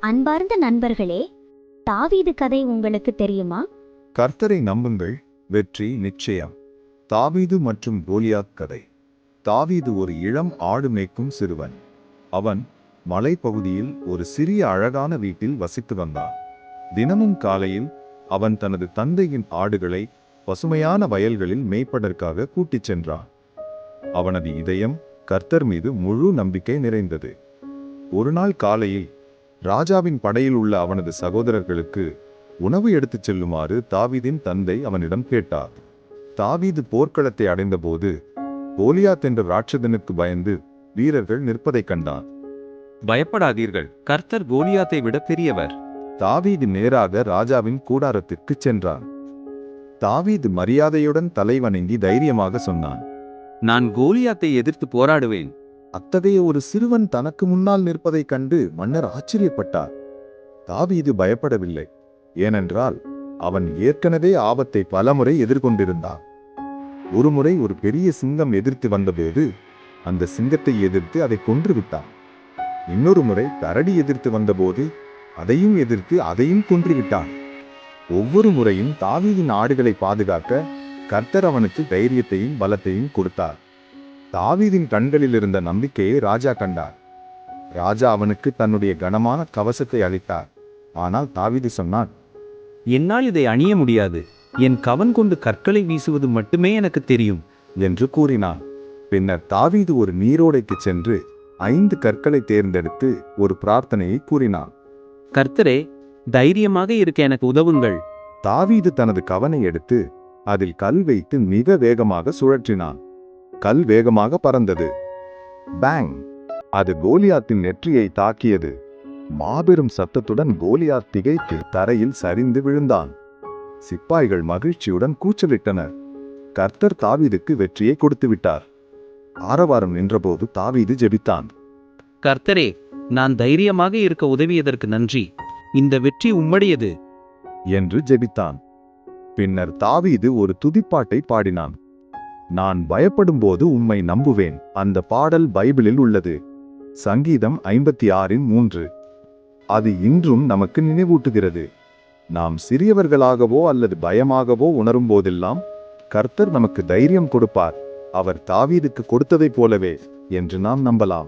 அன்பார்ந்த நண்பர்களே தாவீது கதை உங்களுக்கு தெரியுமா? கர்த்தரை நம்புங்கள் வெற்றி நிச்சயம். தாவீது மற்றும் கோலியாத் கதை. தாவீது ஒரு இளம் ஆடு மேய்க்கும் சிறுவன். அவன் மலைப்பகுதியில் ஒரு சிறிய அழகான வீட்டில் வசித்து வந்தான். தினமும் காலையில் அவன் தனது தந்தையின் ஆடுகளை பசுமையான வயல்களில் மேய்ப்பதற்காக கூட்டிச் சென்றான். அவனது இதயம் கர்த்தர் மீது முழு நம்பிக்கை நிறைந்தது. ஒரு நாள் காலையில் ராஜாவின் படையில் உள்ள அவனது சகோதரர்களுக்கு உணவு எடுத்துச் செல்லுமாறு தாவீதின் தந்தை அவனிடம் கேட்டார். தாவீது போர்க்களத்தை அடைந்தபோது கோலியாத் என்ற ராட்சதனுக்கு பயந்து வீரர்கள் நிற்பதைக் கண்டான் பயப்படாதீர்கள் கர்த்தர் கோலியாத்தை விட பெரியவர். தாவீது நேராக ராஜாவின் கூடாரத்திற்குச் சென்றான். தாவீது மரியாதையுடன் தலைவணங்கி தைரியமாக சொன்னான். நான் கோலியாத்தை எதிர்த்து போராடுவேன். அத்தகைய ஒரு சிறுவன் தனக்கு முன்னால் நிற்பதைக் கண்டு மன்னர் ஆச்சரியப்பட்டார். தாவீது பயப்படவில்லை. ஏனென்றால் அவன் ஏற்கனவே ஆபத்தை பலமுறை எதிர்கொண்டிருந்தான். ஒருமுறை ஒரு பெரிய சிங்கம் எதிர்த்து வந்தபோது அந்த சிங்கத்தை எதிர்த்து அதை கொன்றுவிட்டான். இன்னொரு முறை கரடி எதிர்த்து வந்தபோது அதையும் எதிர்த்து அதையும் கொன்று விட்டான் ஒவ்வொரு முறையும் தாவீதின் ஆடுகளை பாதுகாக்க கர்த்தர் அவனுக்கு தைரியத்தையும் பலத்தையும் கொடுத்தார். தாவீதின் கண்களில் இருந்த நம்பிக்கையை ராஜா கண்டார். ராஜா அவனுக்கு தன்னுடைய கனமான கவசத்தை அளித்தார். ஆனால் தாவீது சொன்னான் என்னால் இதை அணிய முடியாது. என் கவன் கொண்டு கற்களை வீசுவது மட்டுமே எனக்கு தெரியும் என்று கூறினான். பின்னர் தாவீது ஒரு நீரோடைக்கு சென்று ஐந்து கற்களை தேர்ந்தெடுத்து ஒரு பிரார்த்தனையை கூறினான். கர்த்தரே தைரியமாக இருக்க எனக்கு உதவுங்கள். தாவீது தனது கவனை எடுத்து அதில் கல் வைத்து மிக வேகமாக சுழற்றினான். கல் வேகமாக பறந்தது. பேங் அது கோலியாத்தின் நெற்றியை தாக்கியது. மாபெரும் சத்தத்துடன் கோலியாத் திகைத்து தரையில் சரிந்து விழுந்தான். சிப்பாய்கள் மகிழ்ச்சியுடன் கூச்சலிட்டனர். கர்த்தர் தாவீதுக்கு வெற்றியை கொடுத்து விட்டார். ஆரவாரம் நின்றபோது தாவீது ஜெபித்தான். கர்த்தரே நான் தைரியமாக இருக்க உதவியதற்கு நன்றி. இந்த வெற்றி உம்முடையது. என்று ஜெபித்தான். பின்னர் தாவீது ஒரு துதிப்பாட்டை பாடினான். நான் பயப்படும்போது உம்மை நம்புவேன். அந்த பாடல் பைபிளில் உள்ளது. சங்கீதம் ஐம்பத்தி ஆறின் மூன்று. அது இன்றும் நமக்கு நினைவூட்டுகிறது. நாம் சிறியவர்களாகவோ அல்லது பயமாகவோ உணரும் போதெல்லாம் கர்த்தர் நமக்கு தைரியம் கொடுப்பார். அவர் தாவீதுக்கு கொடுத்ததைப் போலவே என்று நாம் நம்பலாம்.